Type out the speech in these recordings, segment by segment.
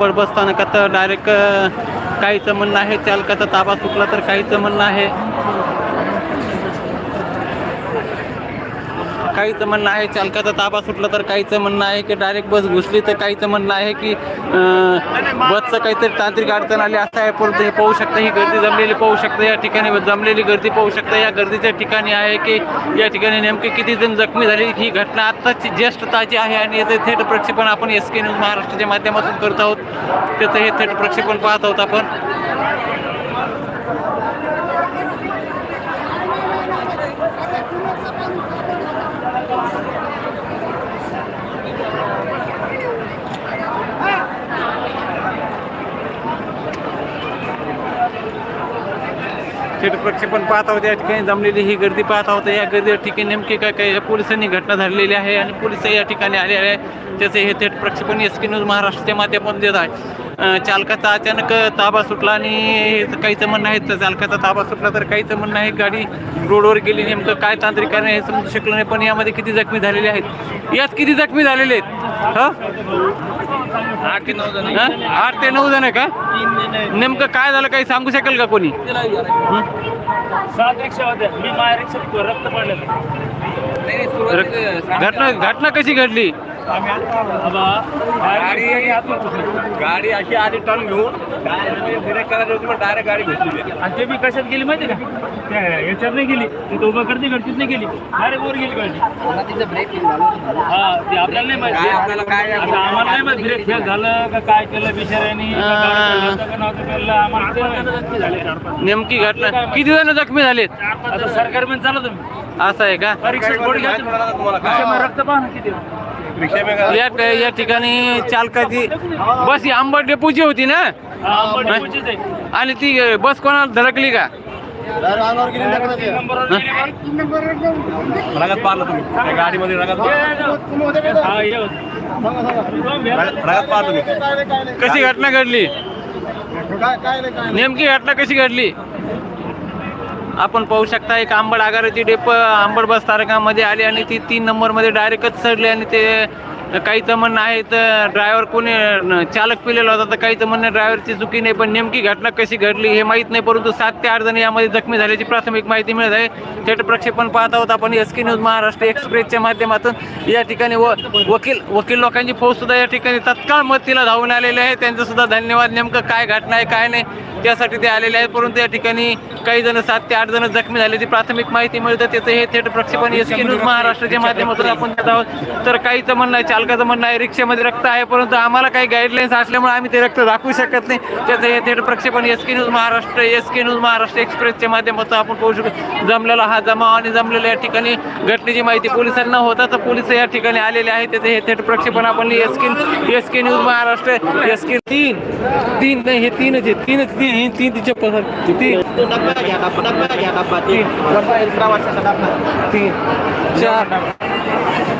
अंबड बस स्थानकात डायरेक्ट काहीचं म्हणणं आहे चालकाचा ताबा चुकला तर काहीचं म्हणणं आहे काहीचं म्हणणं आहे चालकाचा ताबा सुटला तर काहीचं म्हणणं आहे की डायरेक्ट बस घुसली तर काहीचं म्हणणं आहे की बसचं काहीतरी तांत्रिक अडचण आली असं आहे परंतु हे पाहू शकता ही गर्दी जमलेली पाहू शकता या ठिकाणी जमलेली गर्दी पाहू शकता या गर्दीच्या ठिकाणी आहे की या ठिकाणी नेमके किती जण जखमी झाले ही घटना आत्ताची ज्येष्ठ ताजी आहे आणि याचं थेट प्रक्षेपण आपण एस के न्यूज महाराष्ट्राच्या माध्यमातून करत आहोत. त्याचं हे थेट प्रक्षेपण पाहत आहोत आपण. थेट प्रक्षेपण पाहत आहोत. या ठिकाणी जमलेली ही गर्दी पाहत आहोत. या गर्दी ठिकाणी नेमकी काय काय या पोलिसांनी घटना झालेली आहे आणि पोलीस या ठिकाणी आले आहे त्याचे हे थेट प्रक्षेपण एस के न्यूज महाराष्ट्राच्या माध्यमातून देत आहे चालकाचा अचानक ताबा सुटला आणि काहीचं म्हणणं आहे तर चालकाचा ताबा सुटला तर काहीचं म्हणणं आहे गाडी रोडवर गेली नेमकं काय तांत्रिक कारण हे समजू शकलं नाही पण यामध्ये किती जखमी झालेले आहेत? यात किती जखमी झालेले आहेत? हा? आठ ते नऊ जण? आठ ते नऊ जण आहे का? नेमकं काय झालं काही सांगू शकेल का कोणी? सात रिक्षा होत्या. मी माझ्या रिक्षात रक्त पडलेलं घटना घटना कशी घडली? गाडी गाडी अशी आधी टर्न घेऊन ब्रेक करायला होती पण डायरेक्ट गाडी घुसली आणि ते बी कशात गेली माहिती का? त्या याच्यात नाही गेली. तिथं उभं करते घडतीच नाही गेली. डायरेक्ट वर गेली गाडी. हा ते आपल्याला नाही माहिती. काय आपल्याला काय आता आम्हाला नाही माहिती. ब्रेक फेल झालं का काय केलं बिचाऱ्यांनी? का गाडी केलं का नव्हतं केलं आम्हाला ते माहिती. झाले चार पाच. नेमकी घटना. किती जण जखमी झालेत? आता सरकार पण चालत तुम्ही. असं आहे का? परीक्षा गोडी घ्या तुम्ही. तुम्हाला काय कशामुळे रक्त पाहा ना किती या या ठिकाणी चालकाची बस ही आंबट डेपोची होती ना? हा. आणि ती बस कोणाला धडकली का. रगत पाहिलं तुम्ही. त्या गाडीमध्ये रगत. रगत रगत पाहिलं तुम्ही. कशी घटना घडली? नेमकी घटना कशी घडली? आपण पाहू शकता एक आंबड आगाराची डेप आंबड बस तारकामध्ये आली आणि ती तीन नंबरमध्ये डायरेक्टच चढली आणि ते काहीचं म्हणणं आहे तर ड्रायव्हर कोणी चालक पिलेला होता तर काहीचं म्हणणं ड्रायव्हरची चुकी नाही पण नेमकी घटना कशी घडली हे माहीत नाही परंतु सात ते आठ जण यामध्ये जखमी झाल्याची प्राथमिक माहिती मिळत आहे. थेट प्रक्षेपण पाहत आहोत आपण एस के न्यूज महाराष्ट्र एक्सप्रेसच्या माध्यमातून. या ठिकाणी व वकील वकील लोकांची फौजसुद्धा या ठिकाणी तत्काळ मदतीला धावून आलेले आहे. त्यांचंसुद्धा धन्यवाद नेमकं काय घटना आहे काय नाही. त्यासाठी ते आलेले आहेत. परंतु या ठिकाणी काही जण सात ते आठ जण जखमी झाल्याची प्राथमिक माहिती मिळतं त्याचं हे थेट प्रक्षेपण एस के न्यूज महाराष्ट्राच्या माध्यमातून आपण देत आहोत. तर काहीचं म्हणणं आहे चालकाचं म्हणणं आहे रिक्षामध्ये रक्त आहे. परंतु आम्हाला काही गाईडलाईन्स असल्यामुळे आम्ही ते रक्त दाखवू शकत नाही. त्याचं हे थेट प्रक्षेपण S K news Maharashtra S K news Maharashtra एक्सप्रेसच्या माध्यमातून आपण पाहू शकतो. जमलेला हा जमाव आणि जमलेल्या या ठिकाणी घटनेची माहिती पोलिसांना होता. तर पोलीस या ठिकाणी आलेले आहे त्याचं हे थेट प्रक्षेपण आपण S K S K news Maharashtra S K तीन. तीन नाही हे तीनच तीनच तीन ही तीन तिच्या पसर तीन तीन चार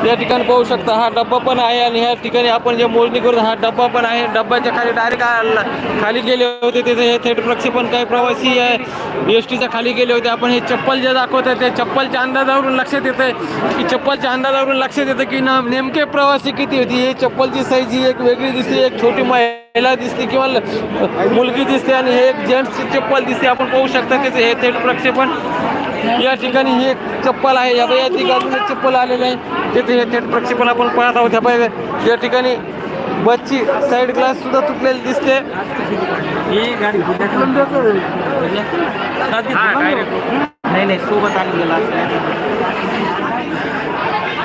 या ठिकाणी पाहू शकता हा डब्बा पण आहे आणि ह्या ठिकाणी आपण जे मोजणी करून हा डब्बा पण आहे डब्याच्या खाली डायरेक्ट खाली गेले होते त्याचे हे थेट प्रक्षेपण काही प्रवासी एस टीच्या खाली गेले होते आपण हे चप्पल जे दाखवत आहे त्या चप्पलच्या अंदाजावरून लक्षात येतं की चप्पलच्या अंदाजावरून लक्षात येतं की न नेमके प्रवासी किती होती हे चप्पलची साईज ही एक वेगळी दिसते एक छोटी महिला दिसते किंवा मुलगी दिसते आणि हे एक जेंट्सची चप्पल दिसते. आपण पाहू शकता त्याचे हे थेट प्रक्षेपण. या ठिकाणी ही एक चप्पल आहे. या बाई या ठिकाणी चप्पल आलेलं आहे. तिथे हे थेट प्रक्षेपण आपण पाहत आहोत. या बाई या ठिकाणी बसची साईड ग्लास सुद्धा तुटलेली दिसते. ही गाडी नाही नाही सोबत आलेला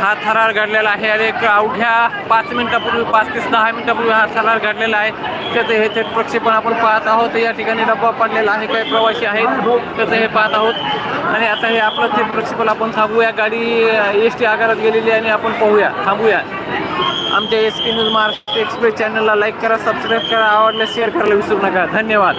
हा थरार घडलेला आहे. आणि एक अवघ्या पाच मिनिटापूर्वी पाच ते दहा मिनिटापूर्वी हा थरार घडलेला आहे. त्याचं हे थेट प्रक्षेपण आपण पाहत आहोत. या ठिकाणी डब्बा पडलेला आहे. काही प्रवासी आहेत. त्याचं हे पाहत आहोत. आणि आता हे आपलं थेट प्रक्षेपण आपण थांबूया. गाडी एस टी आगारात गेलेली आहे आणि आपण पाहूया. थांबूया. आमच्या S P news Maharashtra express चॅनलला लाईक करा सबस्क्राईब करा आवडल्यास शेअर करायला विसरू नका. धन्यवाद.